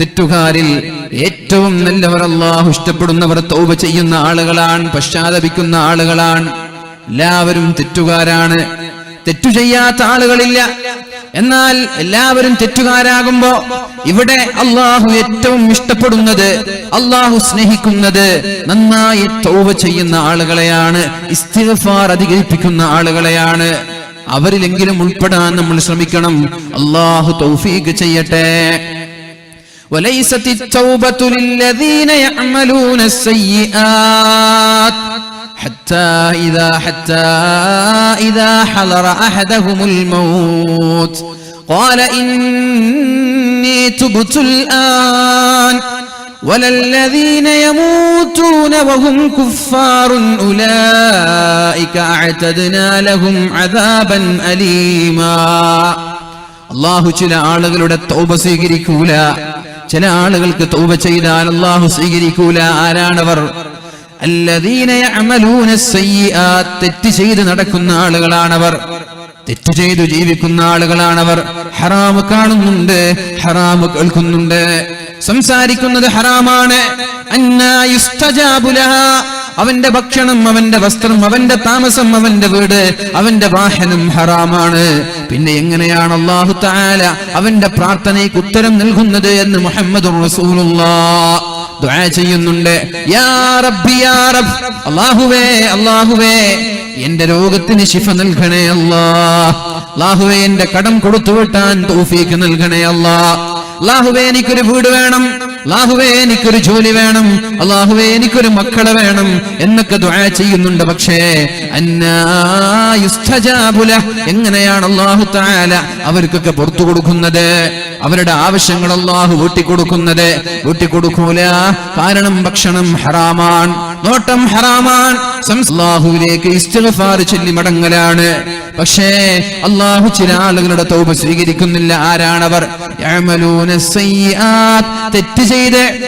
തെറ്റുകാരിൽ ഏറ്റവും നല്ലവർ അള്ളാഹു ഇഷ്ടപ്പെടുന്നവർ തൗബ ചെയ്യുന്ന ആളുകളാണ് പശ്ചാത്തപിക്കുന്ന ആളുകളാണ്. എല്ലാവരും തെറ്റുകാരാണ്. തെറ്റു ചെയ്യാത്ത ആളുകളില്ല. എന്നാൽ എല്ലാവരും തെറ്റുകാരാകുമ്പോ ഇവിടെ അള്ളാഹു ഏറ്റവും ഇഷ്ടപ്പെടുന്നത് അള്ളാഹു സ്നേഹിക്കുന്നത് നന്നായി തൗബ ചെയ്യുന്ന ആളുകളെയാണ് ഇസ്തിഗ്ഫാർ അധികരിപ്പിക്കുന്ന ആളുകളെയാണ്. അവരിലെങ്കിലും ഉൾപ്പെടാൻ നമ്മൾ ശ്രമിക്കണം അള്ളാഹു തൗഫീഖ് ചെയ്യട്ടെ وليست التوبة للذين يعملون السيئات حتى إذا حتى إذا حضر أحدهم الموت قال إني تبت الآن ولا الذين يموتون وهم كفار أولئك أعتدنا لهم عذابا أليما അള്ളാഹു ചില ആളുകളുടെ തൗബ സ്വീകരിക്കൂല ചില ആളുകൾക്ക് തൗബ ചെയ്താൽ അള്ളാഹു സ്വീകരിക്കൂല ആരാണവർ അല്ലദീന യഅമലൂന സയ്യിആത്ത് തെറ്റ് ചെയ്ത് നടക്കുന്ന ആളുകളാണവർ തെറ്റ് ചെയ്തു ജീവിക്കുന്ന ആളുകളാണവർ ഹറാമ് കാണുന്നുണ്ട് ഹറാമ് കേൾക്കുന്നുണ്ട് സംസാരിക്കുന്നത് ഹറാമാണ്. അവന്റെ ഭക്ഷണം അവന്റെ വസ്ത്രം അവന്റെ താമസം അവന്റെ വീട് അവന്റെ വാഹനം ഹറാമാണ്. പിന്നെ എങ്ങനെയാണ് അള്ളാഹു താല അവന്റെ പ്രാർത്ഥനയ്ക്ക് ഉത്തരം നൽകുന്നത് എന്ന് മുഹമ്മദ് ചെയ്യുന്നുണ്ട്. എന്റെ രോഗത്തിന് ശിഫ നൽകണേ അല്ലാ അല്ലാഹുവേ എന്റെ കടം കൊടുത്തു വിട്ടാൻ തൗഫീക്ക് നൽകണേ അല്ലാ അല്ലാഹുവേ എനിക്കൊരു വീട് വേണം. അല്ലാഹുവേ എനിക്കൊരു ജോലി വേണം. അള്ളാഹുവേ എനിക്കൊരു മക്കളെ വേണം എന്നൊക്കെ ദുആ ചെയ്യുന്നുണ്ട്. പക്ഷേ എങ്ങനെയാണ് അള്ളാഹു താല അവർക്കൊക്കെ പുറത്തു കൊടുക്കുന്നത്? അവരുടെ ആവശ്യങ്ങൾ അല്ലാഹു ഊട്ടിക്കൊടുക്കുന്നത്. ഊട്ടിക്കൊടുക്കൂല. കാരണം ഭക്ഷണം ഹറാമാൻ നോട്ടം ഹറാമാൻ അള്ളാഹുവിലേക്ക് ഇസ്തിഗ്ഫാർ ചൊല്ലി മടങ്ങലാണ്. പക്ഷേ അള്ളാഹു ചില ആളുകളുടെ തൗബ സ്വീകരിക്കുന്നില്ല. ആരാണവർ. തെറ്റ് ചെയ്ത്.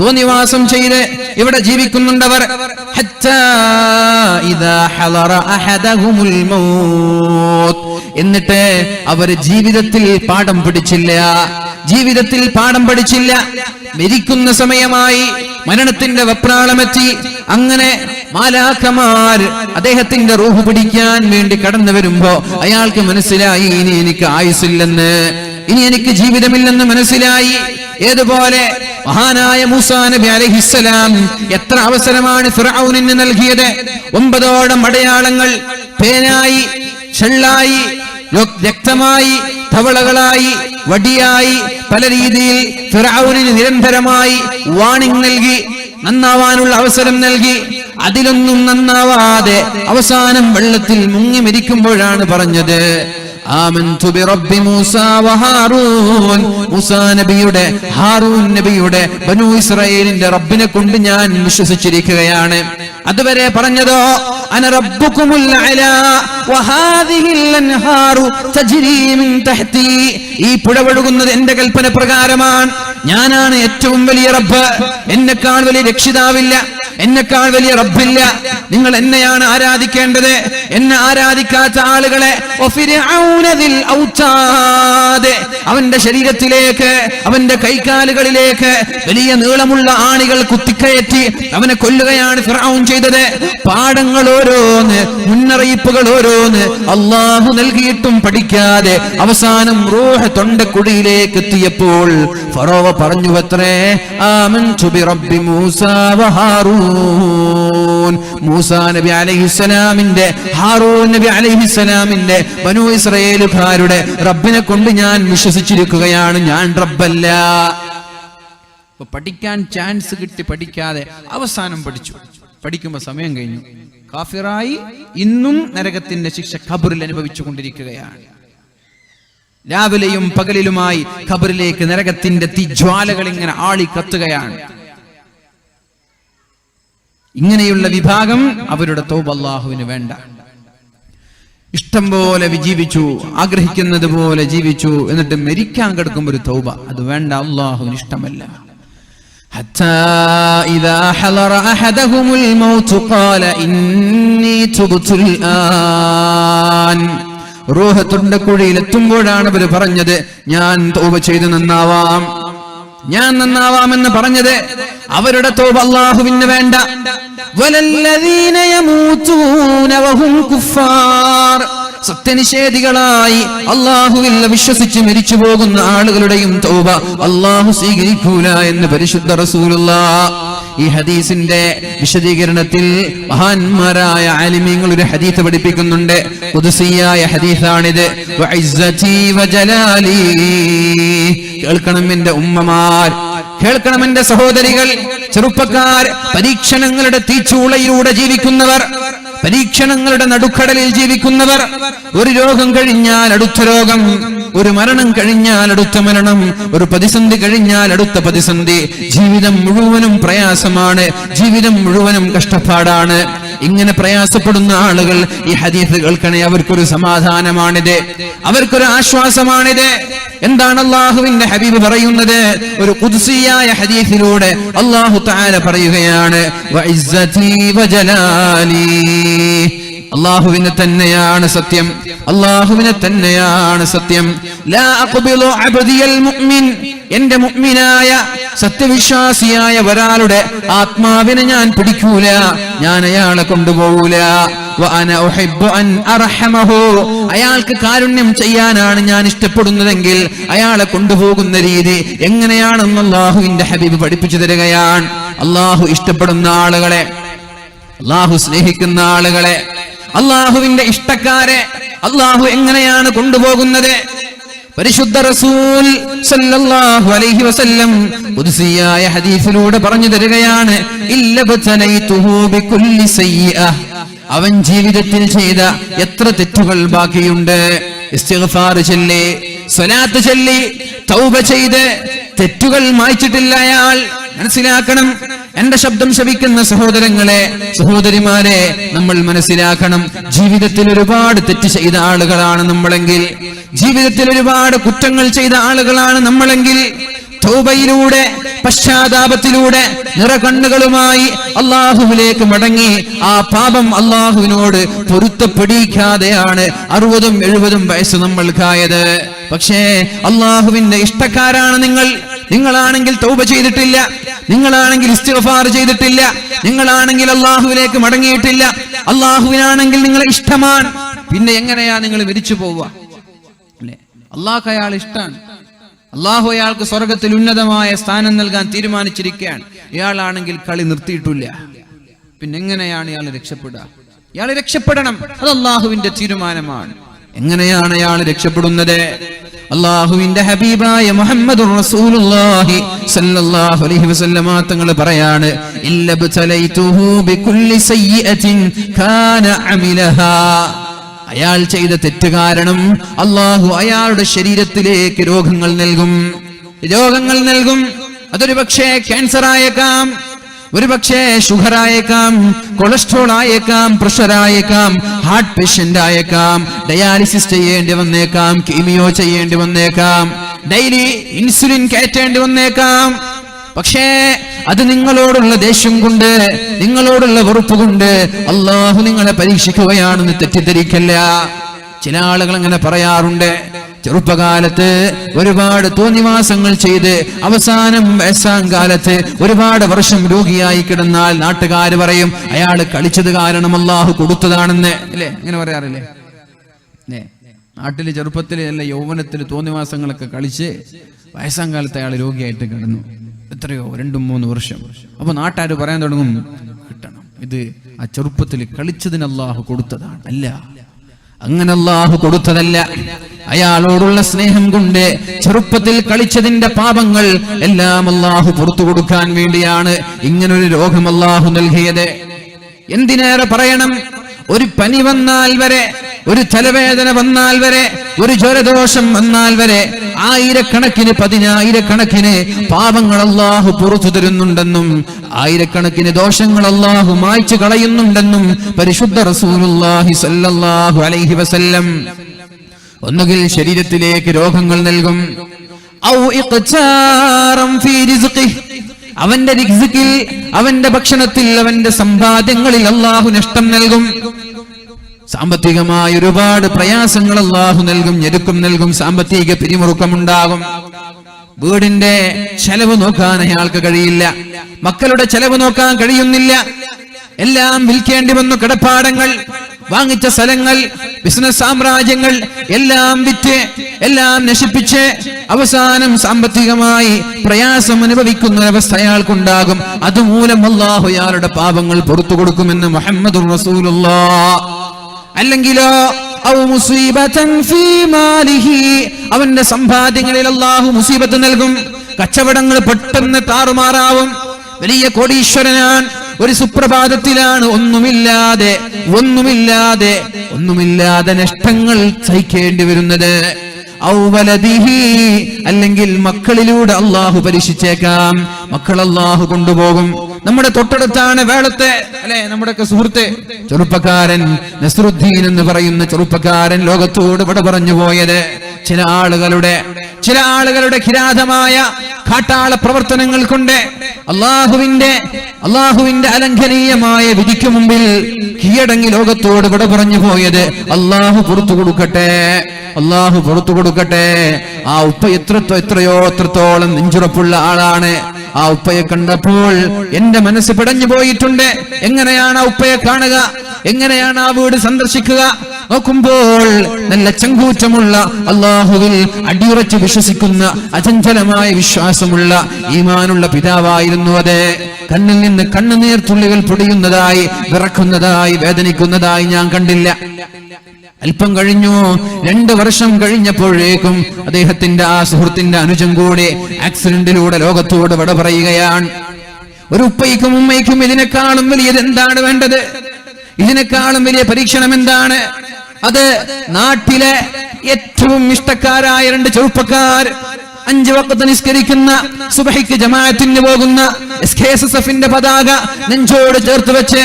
തോന്നിവാസം ചെയ്ത് ഇവിടെ ജീവിക്കുന്നുണ്ടവർ. എന്നിട്ട് അവർ ജീവിതത്തിൽ പാഠം പിടിച്ചില്ല ജീവിതത്തിൽ പാഠം പഠിച്ചില്ല. മരിക്കുന്ന സമയമായി മരണത്തിന്റെ വെപ്രാളമെത്തി. അങ്ങനെ മാലാഖമാർ അദ്ദേഹത്തിന്റെ റൂഹ് പിടിക്കാൻ വേണ്ടി കടന്നു വരുമ്പോ അയാൾക്ക് മനസ്സിലായി ഇനി എനിക്ക് ആയുസില്ലെന്ന് ഇനി എനിക്ക് ജീവിതമില്ലെന്ന് മനസ്സിലായി. ഏതുപോലെ മഹാനായ മൂസാ നബി അലഹിസ്സലാം എത്ര അവസരമാണ് ഫിറൌനിന് നൽകിയത്? ഒമ്പതോളം അടയാളങ്ങൾ പേനായി ഷെള്ളായി രക്തമായി തവളകളായി വടിയായി പല രീതിയിൽ ഫിറൌനിന് നിരന്തരമായി വാണിംഗ് നൽകി നന്നാവാനുള്ള അവസരം നൽകി. അതിലൊന്നും നന്നാവാതെ അവസാനം വെള്ളത്തിൽ മുങ്ങി മരിക്കുമ്പോഴാണ് പറഞ്ഞത്. ആമൻതു ബിറബ്ബി മൂസ വഹാറൂൻ മൂസാ നബിയുടെ ഹാറൂൻ നബിയുടെ ബനു ഇസ്രായേലിന്റെ റബ്ബിനെ കൊണ്ട് ഞാൻ വിശ്വസിച്ചിരിക്കുകയാണ്. അതുവരെ പറഞ്ഞതോ അന റബ്ബുക്കുമുൽ അലാ വഹാദിഹിൽ അൻഹാറു തജ്രി മിൻ തഹ്തി. ഈ പുഴ ഒഴുകുന്നത് എന്റെ കൽപ്പന പ്രകാരമാണ്. ഞാനാണ് ഏറ്റവും വലിയ റബ്ബ്. എന്നെക്കാൾ വലിയ രക്ഷിതാവില്ല. എന്നെക്കാൾ വലിയ റബ്ബില്ല. നിങ്ങൾ എന്നെയാണ് ആരാധിക്കേണ്ടത്? എന്നെ ആരാധിക്കാത്ത ആളുകളെ. അവന്റെ ശരീരത്തിലേക്ക് അവന്റെ കൈകാലുകളിലേക്ക് വലിയ നീളമുള്ള ആണികൾ കുത്തിക്കയറ്റി അവനെ കൊല്ലുകയാണ് ഫിറഔൻ ചെയ്തത്. പാഠങ്ങൾ ഓരോന്ന് മുന്നറിയിപ്പുകൾ ഓരോന്ന് അള്ളാഹു നൽകിയിട്ടും പഠിക്കാതെ അവസാനം റൂഹ് തൊണ്ടക്കുടിയിലേക്ക് എത്തിയപ്പോൾ ഫറോവ പറഞ്ഞു അത്രേ ആമൻ ആമൻതു മൂസാ മൂസ വഹാറൂൻ മൂസാ നബി അലഹിസ്സലാമിന്റെ ഹാറൂൻ നബി അലഹിസ്സലാമിന്റെ ബനു ഇസ്രയേലുകാരുടെ റബ്ബിനെ കൊണ്ട് ഞാൻ വിശ്വസിച്ചിരിക്കുകയാണ്. ഞാൻ റബ്ബല്ല. പഠിക്കാൻ ചാൻസ് കിട്ടി പഠിക്കാതെ അവസാനം പഠിച്ചു. പഠിക്കുമ്പോ സമയം കഴിഞ്ഞു. കാഫിറായി ഇന്നും നരകത്തിന്റെ ശിക്ഷ ഖബറിൽ അനുഭവിച്ചു കൊണ്ടിരിക്കുകയാണ്. രാവിലെയും പകലിലുമായി ഖബറിലേക്ക് നരകത്തിന്റെ തീജ്വാലകൾ ഇങ്ങനെ ആളി കത്തുകയാണ് ഇങ്ങനെയുള്ള വിഭാഗം അവരുടെ തോബ് അള്ളാഹുവിന് വേണ്ട ഇഷ്ടം പോലെ ജീവിച്ചു ആഗ്രഹിക്കുന്നത് പോലെ ജീവിച്ചു എന്നിട്ട് മരിക്കാൻ കിടക്കുമ്പോ ഒരു തൗബ അത് വേണ്ട അള്ളാഹുവിന് ഇഷ്ടമല്ല حتى إذا حضر أحدهم الموت قال إني تبت الآن റൂഹ് തൊണ്ടക്കുഴിയിൽ എത്തുമ്പോഴാണ് അവർ പറഞ്ഞത് ഞാൻ തോപ ചെയ്ത് നന്നാവാം ഞാൻ നന്നാവാമെന്ന് പറഞ്ഞത് അവരുടെ തോപ് അള്ളാഹുവിന് വേണ്ട. സത്യനിഷേധികളായി അള്ളാഹുവിൽ വിശ്വസിച്ച് മരിച്ചു പോകുന്ന ആളുകളുടെയും തോബ അള്ളാഹു സ്വീകരിക്കൂല എന്ന് പരിശുദ്ധ റസൂലുള്ള. ഈ ഹദീസിന്റെ വിശദീകരണത്തിൽ മഹാന്മാരായ ആലിമീങ്ങൾ ഒരു ഹദീസ് പഠിപ്പിക്കുന്നുണ്ട്. കുതുസിയായ ഹദീസാണിത്. കേൾക്കണം എന്റെ ഉമ്മമാർ. കേൾക്കണം എന്റെ സഹോദരികൾ. ചെറുപ്പക്കാർ പരീക്ഷണങ്ങളുടെ തീച്ചൂളയിലൂടെ ജീവിക്കുന്നവർ. പരീക്ഷണങ്ങളുടെ നടുക്കടലിൽ ജീവിക്കുന്നവർ. ഒരു രോഗം കഴിഞ്ഞാൽ അടുത്ത രോഗം. ഒരു മരണം കഴിഞ്ഞാൽ അടുത്ത മരണം ഒരു പ്രതിസന്ധി കഴിഞ്ഞാൽ അടുത്ത പ്രതിസന്ധി. ജീവിതം മുഴുവനും പ്രയാസമാണ് ജീവിതം മുഴുവനും കഷ്ടപ്പാടാണ്. ഇങ്ങനെ പ്രയാസപ്പെടുന്ന ആളുകൾ ഈ ഹദീഫ് കേൾക്കണേ അവർക്കൊരു സമാധാനമാണിത്. അവർക്കൊരു ആശ്വാസമാണിത്. എന്താണ് അള്ളാഹുവിന്റെ ഹബീബ് പറയുന്നത്? ഒരു കുദ്സിയായ ഹദീഫിലൂടെ അള്ളാഹു താര പറയുകയാണ് അള്ളാഹുവിനെ തന്നെയാണ് സത്യം. അള്ളാഹുവിനെ തന്നെയാണ് സത്യം. എന്റെ മുഅ്മിനായ സത്യവിശ്വാസിയായ ഒരാളുടെ ആത്മാവിനെ ഞാൻ പിടിക്കൂല. ഞാൻ അയാളെ കൊണ്ടുപോകൂല. അയാൾക്ക് കാരുണ്യം ചെയ്യാനാണ് ഞാൻ ഇഷ്ടപ്പെടുന്നതെങ്കിൽ അയാളെ കൊണ്ടുപോകുന്ന രീതി എങ്ങനെയാണെന്ന് അള്ളാഹുവിന്റെ ഹബീബ് പഠിപ്പിച്ചു തരികയാണ്. അള്ളാഹു ഇഷ്ടപ്പെടുന്ന ആളുകളെ അള്ളാഹു സ്നേഹിക്കുന്ന ആളുകളെ അള്ളാഹുവിന്റെ ഇഷ്ടക്കാരെ അള്ളാഹു എങ്ങനെയാണ് കൊണ്ടുപോകുന്നത്? പരിശുദ്ധ റസൂൽ സല്ലല്ലാഹു അലൈഹി വസല്ലം ഖുദ്സിയായ ഹദീസിലൂടെ പറഞ്ഞു തരികയാണ് അവൻ ജീവിതത്തിൽ ചെയ്ത എത്ര തെറ്റുകൾ ബാക്കിയുണ്ട്. ഇസ്തിഗ്ഫാർ ചൊല്ലി ചൊല്ലി തൗബ ചെയ്ത് തെറ്റുകൾ മായ്ച്ചിട്ടില്ല അയാൾ. മനസ്സിലാക്കണം എന്റെ ശബ്ദം ശവിക്കുന്ന സഹോദരങ്ങളെ സഹോദരിമാരെ നമ്മൾ മനസ്സിലാക്കണം. ജീവിതത്തിൽ ഒരുപാട് തെറ്റ് ചെയ്ത ആളുകളാണ് നമ്മളെങ്കിൽ. ജീവിതത്തിൽ ഒരുപാട് കുറ്റങ്ങൾ ചെയ്ത ആളുകളാണ് നമ്മളെങ്കിൽ. തൗബയിലൂടെ പശ്ചാത്താപത്തിലൂടെ നിറകണ്ണുകളുമായി അള്ളാഹുവിലേക്ക് മടങ്ങി ആ പാപം അള്ളാഹുവിനോട് പൊരുത്തപ്പെടിക്കാതെയാണ് അറുപതും എഴുപതും വയസ്സ് നമ്മൾക്കായത്. പക്ഷേ അള്ളാഹുവിന്റെ ഇഷ്ടക്കാരാണ് നിങ്ങൾ. നിങ്ങളാണെങ്കിൽ തൗബ ചെയ്തിട്ടില്ല. നിങ്ങളാണെങ്കിൽ ഇസ്തിഫാർ ചെയ്തിട്ടില്ല. നിങ്ങളാണെങ്കിൽ അള്ളാഹുവിലേക്ക് മടങ്ങിയിട്ടില്ല. അള്ളാഹുവിനാണെങ്കിൽ നിങ്ങളെ ഇഷ്ടമാണ്. പിന്നെ എങ്ങനെയാ നിങ്ങൾ മരിച്ചു പോവുക? അല്ലേ? അള്ളാഹ് അയാൾ ഇഷ്ടമാണ്. അള്ളാഹു അയാൾക്ക് സ്വർഗത്തിൽ ഉന്നതമായ സ്ഥാനം നൽകാൻ തീരുമാനിച്ചിരിക്കുകയാണ്. ഇയാളാണെങ്കിൽ കളി നിർത്തിയിട്ടില്ല. പിന്നെ എങ്ങനെയാണ് ഇയാൾ രക്ഷപ്പെടുക? ഇയാൾ രക്ഷപ്പെടണം. അത് അള്ളാഹുവിന്റെ തീരുമാനമാണ്. എങ്ങനെയാണ് ഇയാൾ രക്ഷപ്പെടുന്നത്? അള്ളാഹുവിന്റെ ഹബീബായ മുഹമ്മദ് റസൂലുള്ളാഹി അലൈഹി വസല്ലമ തങ്ങൾ പറയാണ് ബികുല്ലി കാന അയാൾ ചെയ്ത തെറ്റ് കാരണം അള്ളാഹു അയാളുടെ ശരീരത്തിലേക്ക് രോഗങ്ങൾ നൽകും. രോഗങ്ങൾ നൽകും. അതൊരു പക്ഷേ ക്യാൻസർ ആയേക്കാം ഒരു പക്ഷേ ഷുഗർ ആയേക്കാം കൊളസ്ട്രോൾ ആയേക്കാം പ്രഷർ ആയേക്കാം ഹാർട്ട് പേഷ്യന്റ് ആയേക്കാം ഡയാലിസിസ് ചെയ്യേണ്ടി വന്നേക്കാം കീമിയോ ചെയ്യേണ്ടി വന്നേക്കാം ഡെയിലി ഇൻസുലിൻ കയറ്റേണ്ടി വന്നേക്കാം. പക്ഷേ അത് നിങ്ങളോടുള്ള ദേഷ്യം കൊണ്ട് നിങ്ങളോടുള്ള വെറുപ്പ് കൊണ്ട് അള്ളാഹു നിങ്ങളെ പരീക്ഷിക്കുകയാണെന്ന് തെറ്റിദ്ധരിക്കല്ല. ചില ആളുകൾ അങ്ങനെ പറയാറുണ്ട് ചെറുപ്പകാലത്ത് ഒരുപാട് തോന്നിവാസങ്ങൾ ചെയ്ത് അവസാനം വയസ്സാം കാലത്ത് ഒരുപാട് വർഷം രോഗിയായി കിടന്നാൽ നാട്ടുകാർ പറയും അയാൾ കളിച്ചത് കാരണം അള്ളാഹു കൊടുത്തതാണെന്ന്. അല്ലേ അങ്ങനെ പറയാറില്ലേ? അല്ലേ നാട്ടിൽ ചെറുപ്പത്തിൽ അല്ല യൗവനത്തിൽ തോന്നിവാസങ്ങളൊക്കെ കളിച്ച് വയസ്സാം കാലത്ത് അയാൾ രോഗിയായിട്ട് കിടന്നു. എത്രയോ രണ്ടും മൂന്ന് വർഷം. അപ്പൊ നാട്ടുകാർ പറയാൻ തുടങ്ങും കിട്ടണം. ഇത് ആ ചെറുപ്പത്തിൽ കളിച്ചതിന് അള്ളാഹു കൊടുത്തതാണ്. അല്ല. അങ്ങനെ അള്ളാഹു കൊടുത്തതല്ല. അയാളോടുള്ള സ്നേഹം കൊണ്ട് ചെറുപ്പത്തിൽ കളിച്ചതിന്റെ പാപങ്ങൾ എല്ലാം അള്ളാഹു പുറത്തു കൊടുക്കാൻ വേണ്ടിയാണ് ഇങ്ങനൊരു രോഗം അള്ളാഹു നൽകിയത്. എന്തിനേറെ പറയണം? ഒരു പനി വന്നാൽ വരെ ഒരു തലവേദന വന്നാൽ വരെ ഒരു ജ്വരദോഷം വന്നാൽ വരെ ആയിരക്കണക്കിന് പതിനായിരക്കണക്കിന് പാപങ്ങൾ അള്ളാഹു പുറത്തു തരുന്നുണ്ടെന്നും ആയിരക്കണക്കിന് ദോഷങ്ങൾ അള്ളാഹു മായ്ച്ചു കളയുന്നുണ്ടെന്നും പരിശുദ്ധ അലൈഹി വസല്ലം ഒന്നുകിൽ ശരീരത്തിലേക്ക് രോഗങ്ങൾ നൽകും. അവന്റെ അവന്റെ ഭക്ഷണത്തിൽ അവന്റെ സമ്പാദ്യങ്ങളിൽ അള്ളാഹു നഷ്ടം നൽകും. സാമ്പത്തികമായ ഒരുപാട് പ്രയാസങ്ങൾ അള്ളാഹു നൽകും ഞെരുക്കം നൽകും സാമ്പത്തിക പിരിമുറുക്കമുണ്ടാകും. വീടിന്റെ ചെലവ് നോക്കാൻ അയാൾക്ക് കഴിയില്ല. മക്കളുടെ ചെലവ് നോക്കാൻ കഴിയുന്നില്ല. എല്ലാം വിൽക്കേണ്ടി വന്നു കിടപ്പാടങ്ങൾ വാങ്ങിച്ച സ്ഥലങ്ങൾ ബിസിനസ് സാമ്രാജ്യങ്ങൾ എല്ലാം വിറ്റ് എല്ലാം നശിപ്പിച്ച് അവസാനം സാമ്പത്തികമായി പ്രയാസം അനുഭവിക്കുന്ന ഒരവസ്ഥ അയാൾക്കുണ്ടാകും. അതുമൂലം അള്ളാഹു അയാളുടെ പാപങ്ങൾ പുറത്തു കൊടുക്കുമെന്ന് മുഹമ്മദ് റസൂലുള്ള. അല്ലെങ്കിലോ അവന്റെ സമ്പാദ്യങ്ങളിൽ അള്ളാഹു മുസീബത്ത് നൽകും. കച്ചവടങ്ങൾ പെട്ടെന്ന് താറുമാറാവും. വലിയ കോടീശ്വരനാണ്. ഒരു സുപ്രഭാതത്തിലാണ്. ഒന്നുമില്ലാതെ ഒന്നുമില്ലാതെ ഒന്നുമില്ലാതെ നഷ്ടങ്ങൾ സഹിക്കേണ്ടി വരുന്നത്. അല്ലെങ്കിൽ മക്കളിലൂടെ അള്ളാഹു പരീക്ഷിച്ചേക്കാം മക്കൾ അള്ളാഹു കൊണ്ടുപോകും. നമ്മുടെ തൊട്ടടുത്താണ് വേളത്തെ അല്ലെ നമ്മുടെയൊക്കെ സുഹൃത്ത്? ചെറുപ്പക്കാരൻ നസറുദ്ദീൻ എന്ന് പറയുന്ന ചെറുപ്പക്കാരൻ ലോകത്തോട് ഇവിടെ പറഞ്ഞു പോയത് ചില ആളുകളുടെ ചില ആളുകളുടെ കിരാതമായ കാട്ടാള പ്രവർത്തനങ്ങൾ കൊണ്ട് അള്ളാഹുവിന്റെ അള്ളാഹുവിന്റെ അലംഘനീയമായ വിധിക്ക് മുമ്പിൽ കീഴടങ്ങി ലോകത്തോട് ഇവിടെ പറഞ്ഞു പോയത് അള്ളാഹു പുറത്തു കൊടുക്കട്ടെ അള്ളാഹു പുറത്തു കൊടുക്കട്ടെ. ആ ഉപ്പ എത്രത്തോ എത്രയോ എത്രത്തോളം നെഞ്ചുറപ്പുള്ള ആളാണ്. ആ ഉപ്പയെ കണ്ടപ്പോൾ എന്റെ മനസ്സ് പിടഞ്ഞു പോയിട്ടുണ്ട്. എങ്ങനെയാണ് ആ ഉപ്പയെ കാണുക? എങ്ങനെയാണ് ആ വീട് സന്ദർശിക്കുക? നോക്കുമ്പോൾ നല്ല ചങ്കൂറ്റമുള്ള അള്ളാഹുവിൽ അടിയുറച്ച് വിശ്വസിക്കുന്ന അചഞ്ചലമായ വിശ്വാസമുള്ള ഈമാനുള്ള പിതാവായിരുന്നു അതെ. കണ്ണിൽ നിന്ന് കണ്ണുനീർ തുള്ളികൾ പൊടിയുന്നതായി വിറക്കുന്നതായി വേദനിക്കുന്നതായി ഞാൻ കണ്ടില്ല. അല്പം കഴിഞ്ഞു. രണ്ട് വർഷം കഴിഞ്ഞപ്പോഴേക്കും അദ്ദേഹത്തിന്റെ ആ സുഹൃത്തിന്റെ അനുജം കൂടെ ആക്സിഡന്റിലൂടെ ലോകത്തോട് വിട പറയുകയാണ്. ഒരു ഉപ്പയ്ക്കും ഉമ്മയ്ക്കും ഇതിനേക്കാളും വലിയത് എന്താണ് വേണ്ടത്? ഇതിനേക്കാളും വലിയ പരീക്ഷണം എന്താണ്? അത് നാട്ടിലെ ഏറ്റവും ഇഷ്ടക്കാരായ രണ്ട് ചെറുപ്പക്കാർ അഞ്ച് വക്കത്ത് നിസ്കരിക്കുന്ന സുബഹിക്ക് ജമാഅത്തിന് പോകുന്ന എസ് കെ എസ് എസ് എഫിന്റെ പതാക നെഞ്ചോട് ചേർത്ത് വെച്ച്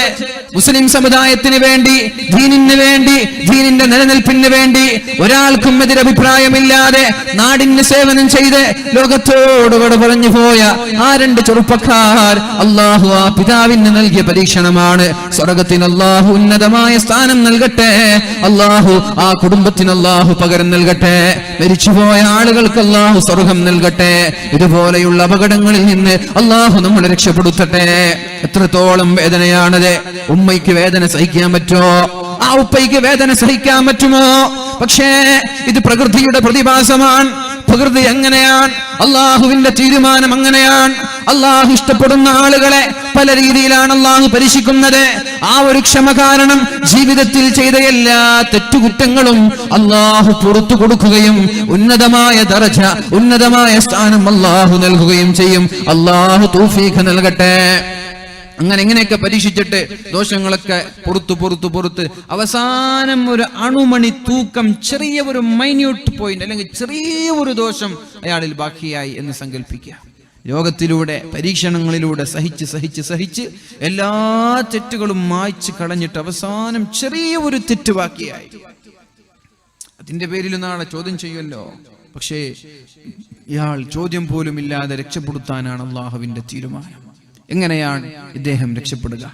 മുസ്ലിം സമുദായത്തിന് വേണ്ടി ദീനിന് വേണ്ടി ദീനിന്റെ നിലനിൽപ്പിന് വേണ്ടി ഒരാൾക്കും എതിരഭിപ്രായമില്ലാതെ നാടിന് സേവനം ചെയ്ത് ലോകത്തോട് വിട പറഞ്ഞു പോയ ആ രണ്ട് ചെറുപ്പക്കാർ അള്ളാഹു ആ പിതാവിന് നൽകിയ പരീക്ഷണമാണ്. സ്വർഗത്തിന് അള്ളാഹു ഉന്നതമായ സ്ഥാനം നൽകട്ടെ. അള്ളാഹു ആ കുടുംബത്തിന് അള്ളാഹു പകരം നൽകട്ടെ. മരിച്ചുപോയ ആളുകൾക്ക് അള്ളാഹു സ്വർഗം നൽകട്ടെ. ഇതുപോലെയുള്ള അപകടങ്ങളിൽ നിന്ന് അള്ളാഹു നമ്മളെ രക്ഷപ്പെടുത്തട്ടെ. എത്രത്തോളം വേദനയാണത്. ഉമ്മയ്ക്ക് വേദന സഹിക്കാൻ പറ്റുമോ? ആ ഉപ്പയ്ക്ക് വേദന സഹിക്കാൻ പറ്റുമോ? പക്ഷേ ഇത് പ്രകൃതിയുടെ പ്രതിഭാസമാണ്. പ്രകൃതി എങ്ങനെയാണ്? അള്ളാഹുവിന്റെ തീരുമാനം അങ്ങനെയാണ് അള്ളാഹു ഇഷ്ടപ്പെടുന്ന ആളുകളെ പല രീതിയിലാണ് അള്ളാഹു പരീക്ഷിക്കുന്നത്. ആ ഒരു ക്ഷമ കാരണം ജീവിതത്തിൽ ചെയ്ത എല്ലാ തെറ്റുകുറ്റങ്ങളും അള്ളാഹു പുറത്തു കൊടുക്കുകയും ഉന്നതമായ ദറജ ഉന്നതമായ സ്ഥാനം അള്ളാഹു നൽകുകയും ചെയ്യും. അള്ളാഹു തൗഫീഖ് നൽകട്ടെ. അങ്ങനെ ഇങ്ങനെയൊക്കെ പരീക്ഷിച്ചിട്ട് ദോഷങ്ങളൊക്കെ പുറത്തു പുറത്തു പുറത്ത് അവസാനം ഒരു അണുമണി തൂക്കം ചെറിയ ഒരു മൈന്യൂട്ട് പോയിന്റ് അല്ലെങ്കിൽ ചെറിയ ഒരു ദോഷം അയാളിൽ ബാക്കിയായി എന്ന് സങ്കല്പിക്കുക യോഗത്തിലൂടെ പരീക്ഷണങ്ങളിലൂടെ സഹിച്ച് സഹിച്ച് സഹിച്ച് എല്ലാ തെറ്റുകളും മായ്ച്ച് കളഞ്ഞിട്ട് അവസാനം ചെറിയ ഒരു തെറ്റ് ബാക്കിയായി. അതിന്റെ പേരിൽ നാളെ ചോദ്യം ചെയ്യുമല്ലോ പക്ഷേ ഇയാൾ ചോദ്യം പോലും ഇല്ലാതെ രക്ഷപ്പെടുത്താനാണ് അള്ളാഹുവിന്റെ തീരുമാനം. എങ്ങനെയാണ് ഇദ്ദേഹം രക്ഷപ്പെടുക?